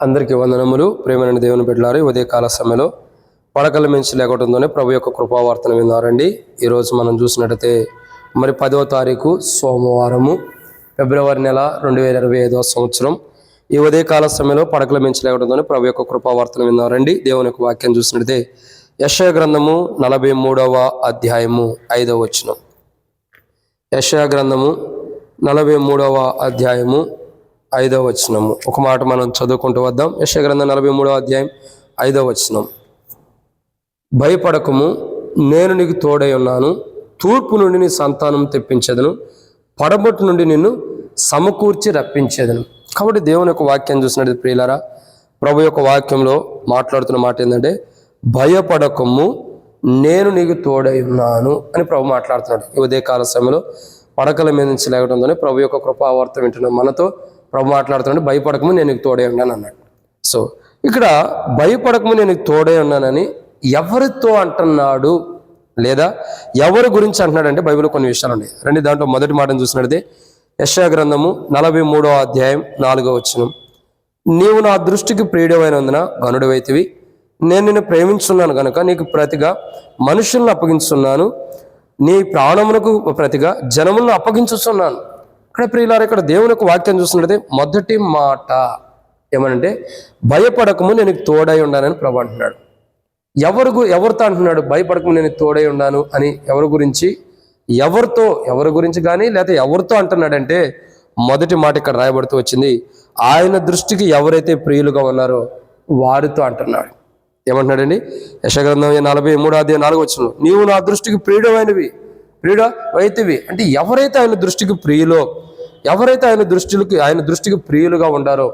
అందరికీ వందనములు. ప్రేమైన దేవుని బిడ్డలారు ఉదయకాల సమయంలో పడకల మించి లేకుండానే ప్రభు యొక్క కృపావార్తను విన్నారండి. ఈరోజు మనం చూసినట్టయితే మరి పదవ తారీఖు సోమవారము ఫిబ్రవరి నెల రెండు వేల ఇరవై ఐదవ సంవత్సరం. ఈ ఉదయకాల సమయంలో పడకల మించి లేకుండానే ప్రభు యొక్క కృపావార్తను విన్నారండి. దేవుని యొక్క వాక్యం చూసినట్టయితే యశయ గ్రంథము నలభై మూడవ అధ్యాయము ఐదవ వచనం. యశయ గ్రంథము నలభై మూడవ అధ్యాయము ఐదవ వచనము ఒక మాట మనం చదువుకుంటూ వద్దాం. యశయ నలభై మూడవ అధ్యాయం ఐదవ వచనం. భయపడకము నేను నీకు తోడై ఉన్నాను. తూర్పు నుండి నీ సంతానం తెప్పించేదను. పడబొట్టు నుండి నిన్ను సమకూర్చి రప్పించేదను. కాబట్టి దేవుని యొక్క వాక్యం చూసినట్టు ప్రియులారా ప్రభు యొక్క వాక్యంలో మాట్లాడుతున్న మాట ఏంటంటే భయపడకము నేను నీకు తోడై ఉన్నాను అని ప్రభు మాట్లాడుతున్నాడు. ఈ ఉదయకాల సమయంలో పడకల మీద నుంచి లేవడంతోనే ప్రభు యొక్క కృపావార్త వింటున్నాం. మనతో ప్రభు మాట్లాడుతుంటే భయపడకము నేను నీకు తోడే ఉన్నాను అన్నాడు. సో ఇక్కడ భయపడకము నేను నీకు ఉన్నానని ఎవరితో అంటున్నాడు లేదా ఎవరి గురించి అంటున్నాడంటే బైబిల్ కొన్ని విషయాలు ఉన్నాయి. రండి దాంట్లో మొదటి మాటను చూసినట్టే యశా గ్రంథము నలభై మూడో అధ్యాయం నాలుగో వచనం. నీవు నా దృష్టికి ప్రియుడమైనందున గనుడవైతివి నేను నిన్ను ప్రేమించున్నాను కనుక నీకు ప్రతిగా మనుషులను అప్పగించున్నాను. నీ ప్రాణమునకు ప్రతిగా జనములను అప్పగించుతున్నాను ఇక్కడ ప్రియులారు ఇక్కడ దేవుని యొక్క వాక్యం చూస్తున్నట్టే మొదటి మాట ఏమనంటే భయపడకము నేను తోడై ఉండానని ప్రభు అంటున్నాడు. ఎవరు ఎవరితో అంటున్నాడు? భయపడకము నేను తోడై ఉన్నాను అని ఎవరి గురించి? ఎవరితో? ఎవరి గురించి కానీ లేకపోతే ఎవరితో అంటున్నాడంటే మొదటి మాట ఇక్కడ రాయబడుతూ వచ్చింది ఆయన దృష్టికి ఎవరైతే ప్రియులుగా ఉన్నారో వారితో అంటున్నాడు. ఏమంటున్నాడండి? యశగ్రంథం నలభై మూడో అధ్యాయం నాలుగు వచ్చిన నీవు నా దృష్టికి ప్రియుడమైనవి ప్రియుడ వైతివి అంటే ఎవరైతే ఆయన దృష్టికి ప్రియులో ఎవరైతే ఆయన దృష్టికి ఆయన దృష్టికి ప్రియులుగా ఉండారో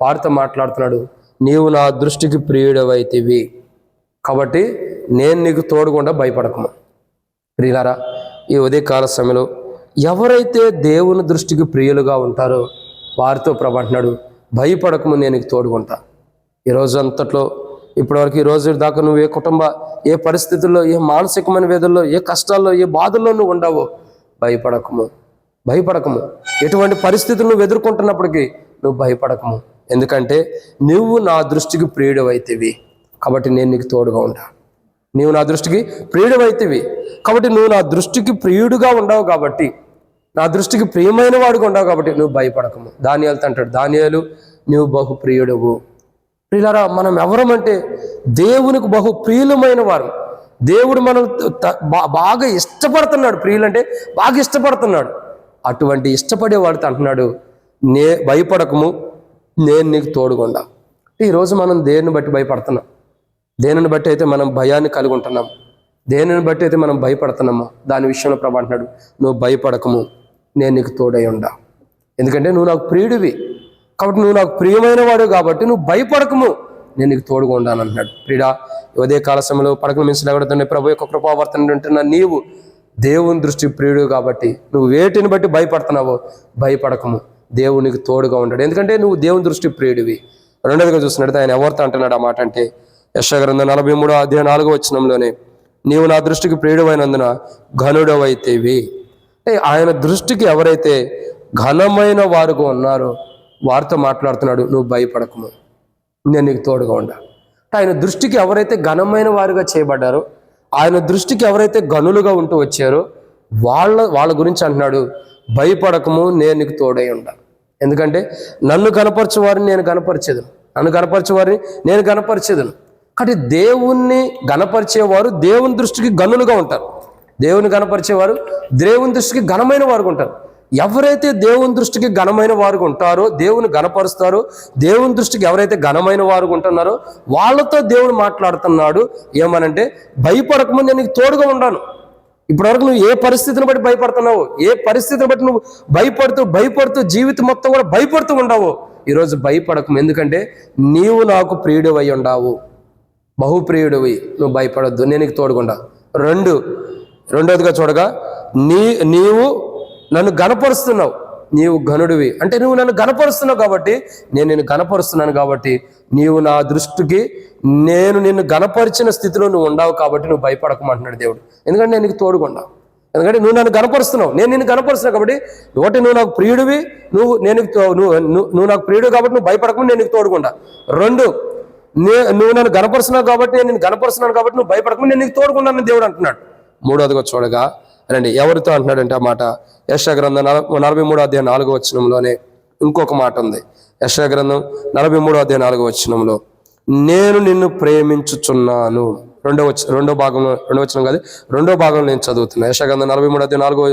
వారితో మాట్లాడుతున్నాడు నీవు నా దృష్టికి ప్రియుడవైతివి. కాబట్టి నేను నీకు తోడుకుండా భయపడకము. ప్రియులారా ఈ ఉదయకాల సమయంలో ఎవరైతే దేవుని దృష్టికి ప్రియులుగా ఉంటారో వారితో ప్రభు అంటున్నాడు భయపడకము నేను నీకు తోడుకుంటా ఈ రోజు అంతట్లో ఇప్పటివరకు ఈ రోజు దాకా నువ్వు ఏ కుటుంబ ఏ పరిస్థితుల్లో ఏ మానసికమైన వేదల్లో ఏ కష్టాల్లో ఏ బాధల్లో నువ్వు ఉండవో భయపడకము. భయపడకము. ఎటువంటి పరిస్థితులు నువ్వు ఎదుర్కొంటున్నప్పటికీ నువ్వు భయపడకము. ఎందుకంటే నువ్వు నా దృష్టికి ప్రియుడు అయితేవి కాబట్టి నేను నీకు తోడుగా ఉంటా. నీవు నా దృష్టికి ప్రియుడవైతివి. కాబట్టి నువ్వు నా దృష్టికి ప్రియుడుగా ఉండవు కాబట్టి నా దృష్టికి ప్రియమైన వాడుగా ఉండవు కాబట్టి నువ్వు భయపడకము. దానియాలతో అంటాడు దానియాలు నువ్వు బహు ప్రియుడవు. ప్రియులరా మనం ఎవరమంటే దేవునికి బహు ప్రియులమైన వారు. దేవుడు మనం బాగా ఇష్టపడుతున్నాడు. ప్రియులంటే బాగా ఇష్టపడుతున్నాడు. అటువంటి ఇష్టపడేవాడితో అంటున్నాడు నే భయపడకము నేను నీకు తోడుగుండా. ఈరోజు మనం దేనిని బట్టి భయపడుతున్నాం? దేనిని బట్టి అయితే మనం భయాన్ని కలిగి ఉంటున్నాం దేనిని బట్టి అయితే మనం భయపడుతున్నామో? దాని విషయంలో ప్రభు అంటున్నాడు నువ్వు భయపడకము నేను నీకు తోడై ఉండా. ఎందుకంటే నువ్వు నాకు ప్రియుడివి. కాబట్టి నువ్వు నాకు ప్రియమైన వాడు కాబట్టి నువ్వు భయపడకము నేను నీకు తోడుగా ఉండాను అంటున్నాడు. ప్రియుడా ఉదయ కాల సమయంలో పడకలు మించిన ప్రభు యొక్క కృపావర్తన ఉంటున్న నీవు దేవుని దృష్టి ప్రియుడు కాబట్టి నువ్వు వేటిని బట్టి భయపడుతున్నావో భయపడకము. దేవునికి తోడుగా ఉంటాడు ఎందుకంటే నువ్వు దేవుని దృష్టి ప్రియుడివి. రెండవదిగా చూసినట్టు ఆయన ఎవరితో అంటున్నాడు ఆ మాట అంటే యశగ్రంథం నలభై మూడో అధ్యాయం నాలుగో వచ్చినంలోనే నీవు నా దృష్టికి ప్రియుడమైనందున ఘనుడవైతేవి. అంటే ఆయన దృష్టికి ఎవరైతే ఘనమైన వారుగా ఉన్నారో వారితో మాట్లాడుతున్నాడు నువ్వు భయపడకము. నేను నీకు తోడుగా ఉండా. ఆయన దృష్టికి ఎవరైతే ఘనమైన వారుగా చేయబడ్డారో ఆయన దృష్టికి ఎవరైతే గనులుగా ఉంటూ వచ్చారో వాళ్ళ వాళ్ళ గురించి అంటున్నాడు భయపడకము నేను నీకు తోడై ఉంటాను ఎందుకంటే నన్ను కనపరచు వారిని నేను కనపరిచేదను. నన్ను కనపరచు వారిని నేను కనపరిచేదను. కాబట్టి దేవుణ్ణి గనపరిచేవారు దేవుని దృష్టికి గనులుగా ఉంటారు. దేవుని గనపరిచేవారు దేవుని దృష్టికి ఘనమైన వారు ఉంటారు. ఎవరైతే దేవుని దృష్టికి ఘనమైన వారు ఉంటారో దేవుని ఘనపరుస్తారో దేవుని దృష్టికి ఎవరైతే ఘనమైన వారు ఉంటున్నారో వాళ్ళతో దేవుడు మాట్లాడుతున్నాడు. ఏమనంటే భయపడకముందు నేను నీకు తోడుగా ఉన్నాను ఇప్పటివరకు నువ్వు ఏ పరిస్థితిని బట్టి భయపడుతున్నావు ఏ పరిస్థితిని బట్టి నువ్వు భయపడుతూ భయపడుతూ జీవితం మొత్తం కూడా భయపడుతూ ఉండవు. ఈరోజు భయపడకము ఎందుకంటే నీవు నాకు ప్రియుడివై ఉండావు. బహుప్రియుడివి. నువ్వు భయపడొద్దు. నేను నీకు తోడుకుండా రెండు. రెండోదిగా చూడగా నీ నీవు నన్ను గనపరుస్తున్నావు నీవు గనుడివి అంటే నువ్వు నన్ను గనపరుస్తున్నావు కాబట్టి నేను నిన్ను గనపరుస్తున్నాను కాబట్టి నీవు నా దృష్టికి నేను నిన్ను గనపరిచిన స్థితిలో నువ్వు ఉండవు కాబట్టి నువ్వు భయపడకమంటున్నాడు దేవుడు. ఎందుకంటే నేను నీకు తోడుగుండా. ఎందుకంటే నువ్వు నన్ను గనపరుస్తున్నావు నేను నిన్ను గనపరుస్తున్నావు కాబట్టి ఒకటి నువ్వు నాకు ప్రియుడివి నువ్వు నేను తో- నువ్వు నువ్వు- నాకు ప్రియుడు కాబట్టి నువ్వు భయపడకుండా నేను నీకు తోడుకుండా రెండు నే- నువ్వు నన్ను గనపరుస్తున్నావు కాబట్టి నేను నిన్ను గనపరుస్తున్నాను కాబట్టి నువ్వు భయపడకుండా నేను నీకు తోడుకున్నాను దేవుడు అంటున్నాడు. మూడోదిగా చూడగా రండి ఎవరితో అంటున్నాడంటే ఆ మాట? యశగ్రంథం నలభై మూడో అధ్యాయం నాలుగో వచనంలోనే ఇంకొక మాట ఉంది. యశగ్రంథం నలభై మూడో అధ్యాయం నాలుగో వచనంలో నేను నిన్ను ప్రేమించుచున్నాను. రెండో వచ్చ రెండో భాగంలో రెండో వచనం కాదు రెండో భాగంలో నేను చదువుతున్నా. యశగ్రంథం నలభై మూడు అధ్యాయం నాలుగో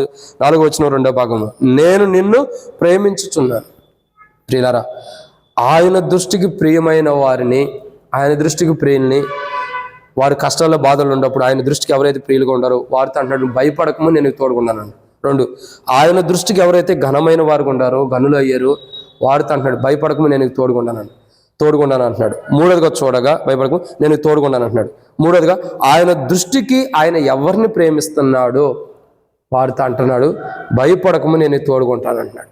నాలుగో వచనం రెండో భాగంలో నేను నిన్ను ప్రేమించుచున్నాను. ప్రియులారా ఆయన దృష్టికి ప్రియమైన వారిని ఆయన దృష్టికి ప్రియుల్ని వారి కష్టాల్లో బాధలు ఉన్నప్పుడు ఆయన దృష్టికి ఎవరైతే ప్రియులుగా ఉండారో వారితో అంటున్నాడు భయపడకము నేను తోడుకున్నాను రెండు ఆయన దృష్టికి ఎవరైతే ఘనమైన వారు ఉండారో గనులు అయ్యారు వారితో అంటున్నాడు భయపడకము నేను తోడుకున్నాను తోడుకున్నాను అంటున్నాడు. మూడోదిగా చూడగా భయపడకము నేను తోడుకున్నాను అంటున్నాడు. మూడోదిగా ఆయన దృష్టికి ఆయన ఎవరిని ప్రేమిస్తున్నాడో వారితో అంటున్నాడు భయపడకము నేను తోడుకుంటాను అంటున్నాడు.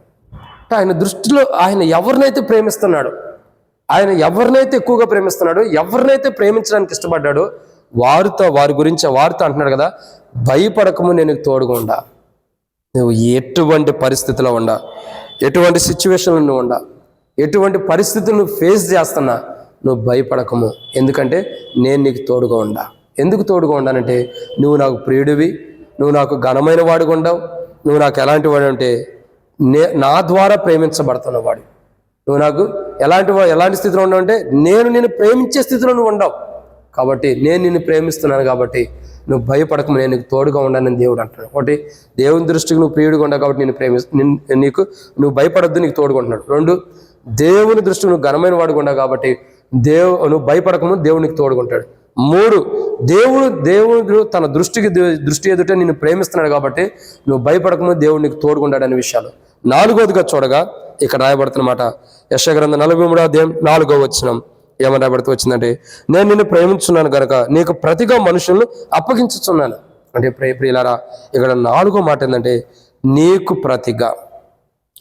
ఆయన దృష్టిలో ఆయన ఎవరినైతే ప్రేమిస్తున్నాడో ఆయన ఎవరినైతే ఎక్కువగా ప్రేమిస్తున్నాడో ఎవరినైతే ప్రేమించడానికి ఇష్టపడ్డాడో వారితో వారి గురించి వారితో అంటున్నాడు కదా భయపడకము నేను తోడుగా ఉండా. నువ్వు ఎటువంటి పరిస్థితిలో ఉండా? ఎటువంటి సిచ్యువేషన్లో నువ్వు ఉండా? ఎటువంటి పరిస్థితులు నువ్వు ఫేస్ చేస్తున్నా? నువ్వు భయపడకము. ఎందుకంటే నేను నీకు తోడుగా ఉండా. ఎందుకు తోడుగా ఉండానంటే నువ్వు నాకు ప్రియుడివి నువ్వు నాకు ఘనమైన వాడుగా ఉండవు నువ్వు నాకు ఎలాంటి వాడు అంటే నే నా ద్వారా ప్రేమించబడుతున్నవాడు వాడు. నువ్వు నాకు ఎలాంటి వా- ఎలాంటి స్థితిలో ఉండవు అంటే నేను నిన్ను ప్రేమించే స్థితిలో నువ్వు ఉండవు. కాబట్టి నేను నిన్ను ప్రేమిస్తున్నాను కాబట్టి నువ్వు భయపడక నేను నీకు తోడుగా ఉండాలని దేవుడు అంటున్నాడు. ఒకటి దేవుని దృష్టికి నువ్వు ప్రియుడిగా ఉండవు కాబట్టి నేను ప్రేమి నీకు నువ్వు భయపడొద్దు నీకు తోడుగా ఉంటున్నాడు. రెండు దేవుని దృష్టికి నువ్వు ఘనమైన వాడుగా ఉండవు కాబట్టి దేవు నువ్వు భయపడకము దేవునికి తోడుకుంటాడు మూడు దేవుడు దేవుడు తన దృష్టికి దృష్టి ఎదుట నిన్ను ప్రేమిస్తున్నాడు కాబట్టి నువ్వు భయపడకము దేవుడు నీకు తోడుకుంటాడు అనే విషయాలు. నాలుగోదిగా చూడగా ఇక్కడ రాయబడుతున్నమాట యశగ్రంథ నలభై మూడో అధ్యాయం నాలుగో వచ్చినం ఏమని రాయబడుతూ వచ్చిందంటే నేను నిన్ను ప్రేమించున్నాను గనక నీకు ప్రతిగా మనుషులను అప్పగించుచున్నాను. అంటే ప్రే ప్రియులారా ఇక్కడ నాలుగో మాట ఏంటంటే నీకు ప్రతిగా.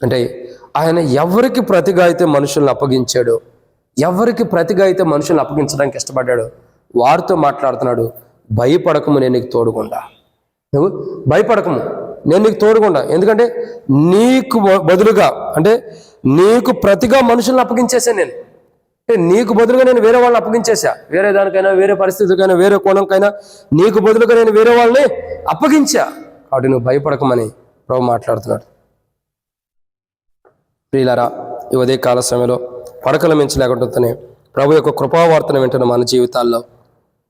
అంటే ఆయన ఎవరికి ప్రతిగా అయితే మనుషుల్ని అప్పగించాడు ఎవరికి ప్రతిగా అయితే మనుషుల్ని అప్పగించడానికి ఇష్టపడ్డాడు వారితో మాట్లాడుతున్నాడు భయపడకము నేను నీకు తోడుకుండా నువ్వు భయపడకము నేను నీకు తోడుకుండా ఎందుకంటే నీకు బదులుగా అంటే నీకు ప్రతిగా మనుషుల్ని అప్పగించేసాను నేను. అంటే నీకు బదులుగా నేను వేరే వాళ్ళని అప్పగించేసా వేరే దానికైనా వేరే పరిస్థితికైనా వేరే కోణంకైనా నీకు బదులుగా నేను వేరే వాళ్ళని అప్పగించా. కాబట్టి నువ్వు భయపడకమని ప్రభు మాట్లాడుతున్నాడు. ప్రియులారా ఈ ఉదయ కాల సమయంలో పడకల మించి లేకుండానే ప్రభు యొక్క కృపావార్తను వింటున్న మన జీవితాల్లో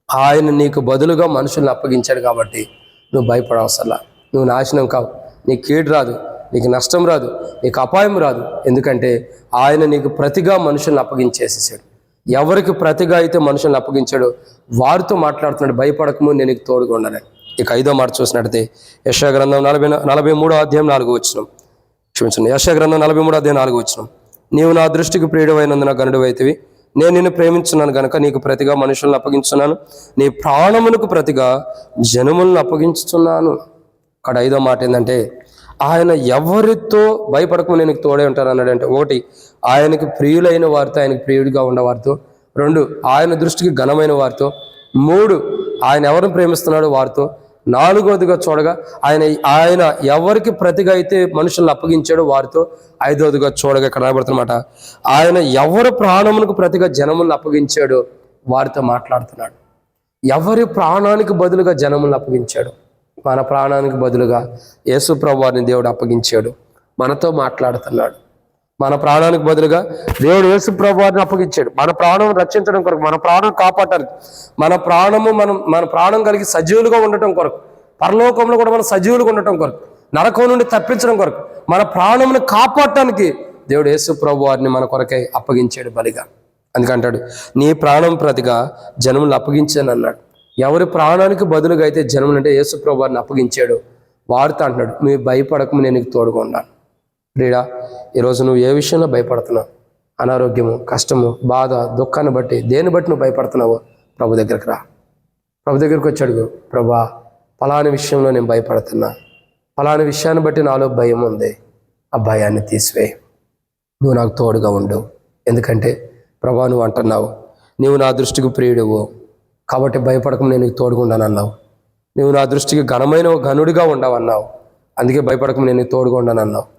ఆయన నీకు బదులుగా మనుషుల్ని అప్పగించాడు కాబట్టి నువ్వు భయపడవసలా నువ్వు నాశనం కావు. నీకు కీడు రాదు. నీకు నష్టం రాదు. నీకు అపాయం రాదు. ఎందుకంటే ఆయన నీకు ప్రతిగా మనుషుల్ని అప్పగించేసేసాడు. ఎవరికి ప్రతిగా అయితే మనుషుల్ని అప్పగించాడో వారితో మాట్లాడుతున్నాడు. భయపడకము నేను నీకు తోడుగా ఉండాలని. ఇక ఐదో మాట చూసినట్టయితే యశా గ్రంథం నలభై నలభై మూడో అధ్యాయం నాలుగు వచ్చినం క్షమించండి. యశగ్రంథం నలభై మూడు అధ్యాయం నాలుగు వచ్చిన నీవు నా దృష్టికి ప్రియుడమైనందున గనుడు అయితివి నేను నిన్ను ప్రేమించున్నాను కనుక నీకు ప్రతిగా మనుషులను అప్పగించున్నాను. నీ ప్రాణమునకు ప్రతిగా జనములను అప్పగించుతున్నాను అక్కడ ఐదో మాట ఏంటంటే ఆయన ఎవరితో భయపడకుండా నేను నీకు తోడే ఉంటాను అన్నాడంటే ఒకటి ఆయనకి ప్రియులైన వారితో ఆయనకి ప్రియుడిగా ఉన్నవారితో రెండు ఆయన దృష్టికి ఘనమైన వారితో. మూడు ఆయన ఎవరిని ప్రేమిస్తున్నాడో వారితో. నాలుగోదిగా చూడగా ఆయన ఆయన ఎవరికి ప్రతిగా అయితే మనుషులను అప్పగించాడో వారితో ఐదోదిగా చూడగా ఇక్కడ రాబడుతున్నమాట ఆయన ఎవరు ప్రాణమునకు ప్రతిగా జనములను అప్పగించాడో వారితో మాట్లాడుతున్నాడు. ఎవరి ప్రాణానికి బదులుగా జనములను అప్పగించాడు? మన ప్రాణానికి బదులుగా యేసు ప్రభు వారిని దేవుడు అప్పగించాడు. మనతో మాట్లాడుతున్నాడు. మన ప్రాణానికి బదులుగా దేవుడు యేసు ప్రభు వారిని అప్పగించాడు. మన ప్రాణం రక్షించడం కొరకు మన ప్రాణం కాపాడటానికి మన ప్రాణము మనం మన ప్రాణం కలిగి సజీవులుగా ఉండటం కొరకు పరలోకంలో కూడా మనం సజీవులుగా ఉండటం కొరకు నరకం నుండి తప్పించడం కొరకు మన ప్రాణమును కాపాడటానికి దేవుడు యేసు ప్రభు వారిని మన కొరకై అప్పగించాడు బలిగా. అందుకంటాడు నీ ప్రాణం ప్రతిగా జనములు అప్పగించాను అన్నాడు. ఎవరి ప్రాణానికి బదులుగా అయితే జనములు అంటే యేసు ప్రభు వారిని అప్పగించాడు వారితో అంటున్నాడు మీ భయపడకము నేను తోడుగా ఉన్నాను. ప్రియుడా ఈరోజు నువ్వు ఏ విషయంలో భయపడుతున్నావు? అనారోగ్యము కష్టము బాధ దుఃఖాన్ని బట్టి దేన్ని బట్టి నువ్వు భయపడుతున్నావో ప్రభు దగ్గరికి రా. ప్రభు దగ్గరికి వచ్చి అడుగు ప్రభా ఫలాని విషయంలో నేను భయపడుతున్నా. ఫలాని విషయాన్ని బట్టి నాలో భయం ఉంది. ఆ భయాన్ని తీసివేయి నువ్వు నాకు తోడుగా ఉండు. ఎందుకంటే ప్రభా నువ్వు అంటున్నావు నీవు నా దృష్టికి ప్రియుడువు. కాబట్టి భయపడక నేను నీకు తోడుగా అన్నావు నువ్వు నా దృష్టికి ఘనమైన ఘనుడిగా ఉండవన్నావు. అందుకే భయపడక నేను నీకు తోడుగా ఉన్నానన్నావు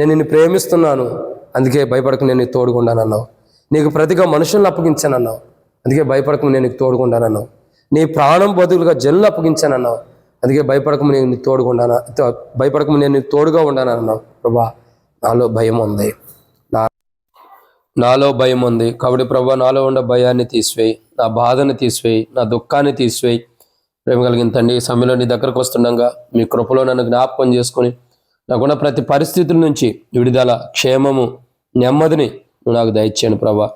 నేను నిన్ను ప్రేమిస్తున్నాను. అందుకే భయపడక నేను నీకు నీకు ప్రతిగా మనుషులను అప్పగించానన్నావు. అందుకే భయపడకు నేను నీకు తోడుగా నీ ప్రాణం బదులుగా జల్లు అప్పగించానన్నావు. అందుకే భయపడకము నేను నీకు తోడుగా ఉన్నాను నేను నీకు తోడుగా ఉండానన్నావు. ప్రభా నాలో భయం ఉంది. నా నాలో భయం ఉంది. కాబట్టి ప్రభా నాలో ఉన్న భయాన్ని తీసివేయి. నా బాధని తీసివేయి. నా దుఃఖాన్ని తీసివేయి. ప్రేమ కలిగిన తండ్రి సమయంలో నీ దగ్గరకు వస్తుండగా మీ కృపలో నన్ను జ్ఞాపకం చేసుకొని నాకున్న ప్రతి పరిస్థితుల నుంచి విడుదల క్షేమము నెమ్మదిని నువ్వు నాకు దయచేయండి ప్రభా.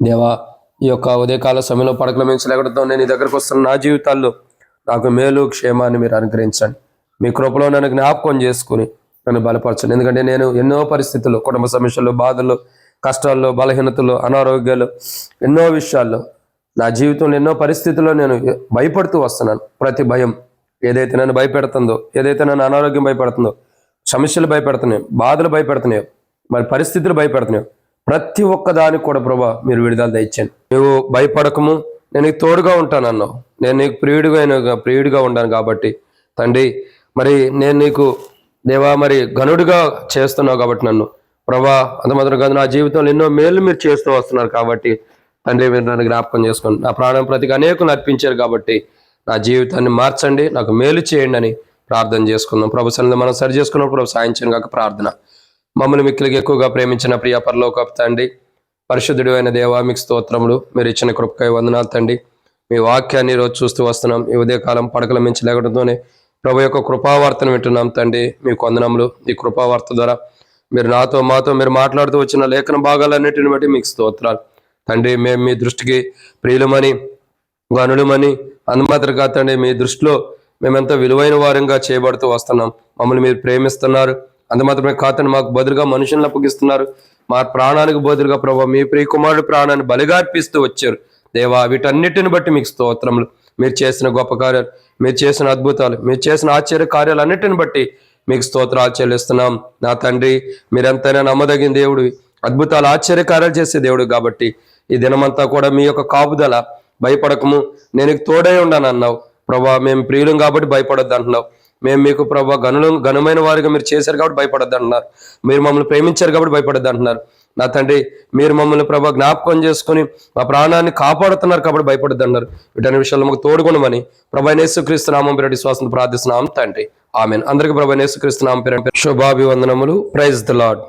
దేవా ఈ యొక్క ఉదయకాల సమయంలో పడకల మించి లేకడంతో నేను నీ దగ్గరకు వస్తున్న నా జీవితాల్లో నాకు మేలు క్షేమాన్ని మీరు అనుగ్రహించండి. మీ కృపలో నన్ను జ్ఞాపకం చేసుకుని నన్ను బలపరచండి. ఎందుకంటే నేను ఎన్నో పరిస్థితుల్లో కుటుంబ సమస్యలు బాధలు కష్టాల్లో బలహీనతలు అనారోగ్యాలు ఎన్నో విషయాల్లో నా జీవితంలో ఎన్నో పరిస్థితుల్లో నేను భయపడుతూ వస్తున్నాను. ప్రతి భయం ఏదైతే నన్ను భయపెడుతుందో ఏదైతే నన్ను అనారోగ్యం భయపెడుతుందో సమస్యలు భయపెడుతున్నాయి బాధలు భయపెడుతున్నాయి మరి పరిస్థితులు భయపెడుతున్నాయి. ప్రతి ఒక్క దానికి కూడా ప్రభా మీరు విడుదల తెచ్చాను నువ్వు భయపడకము నేను నీకు తోడుగా ఉంటాను అన్నావు. నేను నీకు ప్రియుడిగా ప్రియుడిగా ఉంటాను కాబట్టి తండ్రి మరి నేను నీకు దేవా మరి గనుడుగా చేస్తున్నావు కాబట్టి నన్ను. ప్రభా అంత మాత్రం కాదు నా జీవితంలో ఎన్నో మేలు మీరు చేస్తూ వస్తున్నారు కాబట్టి తండ్రి మీరు నన్ను జ్ఞాపకం చేసుకోండి. నా ప్రాణం ప్రతిగా అనేకులు అర్పించారు కాబట్టి నా జీవితాన్ని మార్చండి నాకు మేలు చేయండి అని ప్రార్థన చేసుకుందాం. ప్రభు సన్నిధి మనం సరి చేసుకున్నప్పుడు ప్రభు సాయం కాక ప్రార్థన. మమ్మల్ని మిక్కిలికి ఎక్కువగా ప్రేమించిన ప్రియ పరలోక తండ్రి పరిశుద్ధుడు అయిన దేవా మీకు స్తోత్రములు. మీరు ఇచ్చిన కృపకై వందనాలు తండ్రి. మీ వాక్యాన్ని రోజు చూస్తూ వస్తున్నాం. ఈ ఉదయకాలం పడకల మించి లేకడంతోనే ప్రభు యొక్క కృపావార్తను వింటున్నాం తండ్రి. మీ వందనములు. ఈ కృపావార్త ద్వారా మీరు నాతో మాతో మీరు మాట్లాడుతూ వచ్చిన లేఖన భాగాలన్నిటిని బట్టి మీకు స్తోత్రాలు. తండ్రి మేము మీ దృష్టికి ప్రియులమని గనులమని అందుమాత్రం కాదు తండ్రి మీ దృష్టిలో మేమెంతో విలువైన వారంగా చేయబడుతూ వస్తున్నాం. మమ్మల్ని మీరు ప్రేమిస్తున్నారు. అంత మాత్రమే కాతను మాకు బదులుగా మనుషులను అప్పగిస్తున్నారు. మా ప్రాణానికి బదులుగా ప్రభావ మీ ప్రియ కుమారుడు ప్రాణాన్ని బలిగా అర్పిస్తూ వచ్చారు. దేవా వీటన్నిటిని బట్టి మీకు స్తోత్రములు. మీరు చేసిన గొప్ప కార్యాలు మీరు చేసిన అద్భుతాలు మీరు చేసిన ఆశ్చర్య కార్యాలు అన్నిటిని బట్టి మీకు స్తోత్రాలు చెల్లిస్తున్నాం. నా తండ్రి మీరెంతైనా నమ్మదగిన దేవుడు అద్భుతాలు ఆశ్చర్య కార్యాలు చేసే దేవుడు కాబట్టి ఈ దినమంతా కూడా మీ యొక్క కాపుదల భయపడకము. నేను తోడై ఉండను అన్నావు ప్రభా మేము ప్రియులం కాబట్టి భయపడొద్దు అంటున్నావు. మేము మీకు ప్రభా గనులు ఘనమైన వారిగా మీరు చేశారు కాబట్టి భయపడొద్దు అంటున్నారు. మీరు మమ్మల్ని ప్రేమించారు కాబట్టి భయపడొద్దు అంటున్నారు. నా తండ్రి మీరు మమ్మల్ని ప్రభా జ్ఞాపకం చేసుకుని మా ప్రాణాన్ని కాపాడుతున్నారు కాబట్టి భయపడొద్దు అన్నారు వీటన్ని విషయాలు మాకు తోడుగుణమని ప్రభా నేసుక్రీస్తు నామం పేరు విశ్వాసం ప్రార్థిస్తున్నాం తండ్రి. ఆమెన్. అందరికీ ప్రభా నేసుక్రీస్తు నామం పేరు శుభాభివందనములు. Praise the lord